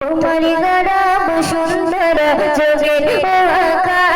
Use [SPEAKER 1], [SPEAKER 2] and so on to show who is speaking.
[SPEAKER 1] তোমার গরব সুন্দর যোগের আকাশ।